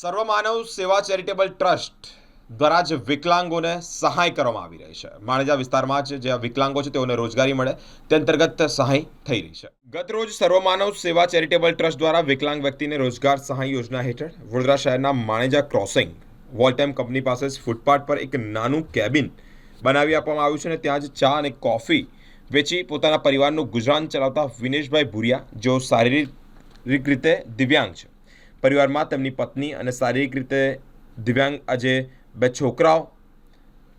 સર્વમાનવ સેવા charitable trust દ્વારા જ વિકલાંગોને સહાય કરવામાં આવી રહી છે. માણેજા વિસ્તારમાં જ જે વિકલાંગો છે તેઓને રોજગારી મળે, તે અંતર્ગત સહાય થઈ રહી છે. ગત રોજ સર્વમાનવ સેવા ચેરિટેબલ ટ્રસ્ટ દ્વારા વિકલાંગ વ્યક્તિને રોજગાર સહાય યોજના હેઠળ વડોદરા શહેરના માણેજા ક્રોસિંગ વોલટેમ કંપની પાસે ફૂટપાથ પર એક નાનું કેબિન બનાવી આપવામાં આવ્યું છે અને ત્યાં જ ચા અને કોફી વેચી પોતાના પરિવારનું ગુજરાન ચલાવતા વિનેશભાઈ ભુરિયા, જેઓ શારીરિક રીતે દિવ્યાંગ છે. પરિવારમાં તેમની પત્ની અને શારીરિક રીતે દિવ્યાંગ આજે બે છોકરાઓ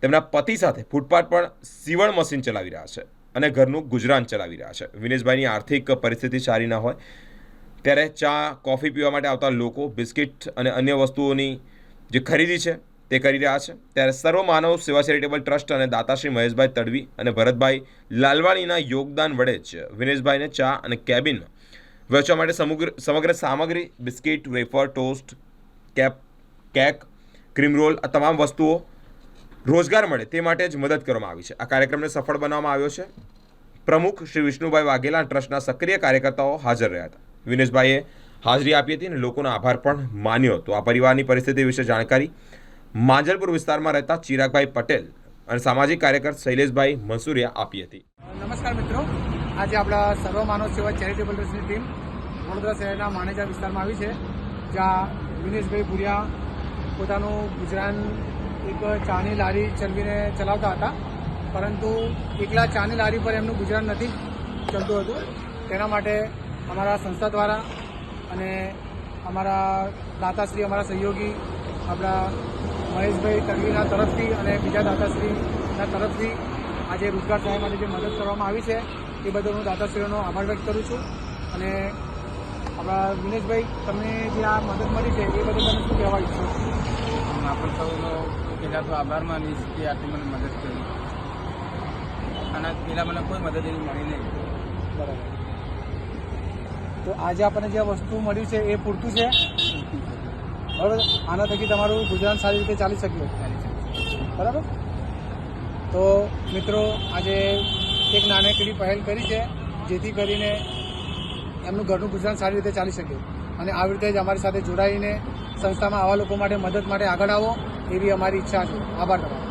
તેમના પતિ સાથે ફૂટપાથ પર સીવણ મશીન ચલાવી રહ્યા છે અને ઘરનું ગુજરાન ચલાવી રહ્યા છે. વિનેશભાઈની આર્થિક પરિસ્થિતિ સારી ન હોય ત્યારે ચા, કોફી પીવા માટે આવતા લોકો બિસ્કિટ અને અન્ય વસ્તુઓની જે ખરીદી છે તે કરી રહ્યા છે. ત્યારે સર્વ માનવ સેવા ચેરિટેબલ ટ્રસ્ટ અને દાતાશ્રી મહેશભાઈ તડવી અને ભરતભાઈ લાલવાણીના યોગદાન વડે જ વિનેશભાઈને ચા અને કેબિનમાં વેચવા માટે સમગ્ર સમગ્ર સામગ્રી, બિસ્કિટ, વેફર, ટોસ્ટ, કેપ, કેક, ક્રીમ રોલ, આ તમામ વસ્તુઓ રોજગાર મળે તે માટે જ મદદ કરવામાં આવી છે. આ કાર્યક્રમને સફળ બનાવવામાં આવ્યો છે. પ્રમુખ શ્રી વિષ્ણુભાઈ વાઘેલા ટ્રસ્ટના સક્રિય કાર્યકર્તાઓ હાજર રહ્યા હતા. વિનેશભાઈએ હાજરી આપી હતી અને લોકોનો આભાર પણ માન્યો હતો. આ પરિવારની પરિસ્થિતિ વિશે જાણકારી માંજલપુર વિસ્તારમાં રહેતા ચિરાગભાઈ પટેલ અને સામાજિક કાર્યકર શૈલેષભાઈ મસુરિયા આપી હતી. નમસ્કાર મિત્રો. આજે આપણા સર્વ માનવ સેવા ચેરિટેબલ ટ્રસ્ટની ટીમ વડોદરા શહેરના માણેજા વિસ્તારમાં આવી છે, જ્યાં વિનેશભાઈ ભુરિયા પોતાનું ગુજરાન એક ચાની લારી ચલવીને ચલાવતા હતા, પરંતુ એકલા ચાની લારી પર એમનું ગુજરાન નથી ચાલતું હતું. તેના માટે અમારા સંસ્થા દ્વારા અને અમારા દાતાશ્રી, અમારા સહયોગી, આપણા મહેશભાઈ તડવીના તરફથી અને બીજા દાતાશ્રીના તરફથી આજે રોજગાર સહાય માટે જે મદદ કરવામાં આવી છે એ બદલ હું દાદાશ્રીઓનો આભાર વ્યક્ત કરું છું. અને આપણા દિનેશભાઈ તમને જે આ મદદ મળી છે એ બદલ તમે શું કહેવા ઈચ્છો આપણે સૌનો પહેલાં તો આભાર માનીશ કે આટલી મને મદદ કરી. અને પહેલાં મને કોઈ મદદ એવી મળી નહીં. બરાબર. તો આજે આપણને જે વસ્તુ મળ્યું છે એ પૂરતું છે? બરાબર? આના થકી તમારું ગુજરાન સારી રીતે ચાલી શક્યું. બરાબર? તો મિત્રો આજે એક નાનકડી પહેલ કરી છે, જેથી કરીને એમનું ઘરનું ગુજરાન સારી રીતે ચાલી શકે. અને આવી રીતે જ અમારી સાથે જોડાઈને સંસ્થામાં આવા લોકો માટે મદદ માટે આગળ આવો, એવી અમારી ઈચ્છા છે. આભાર તમારો.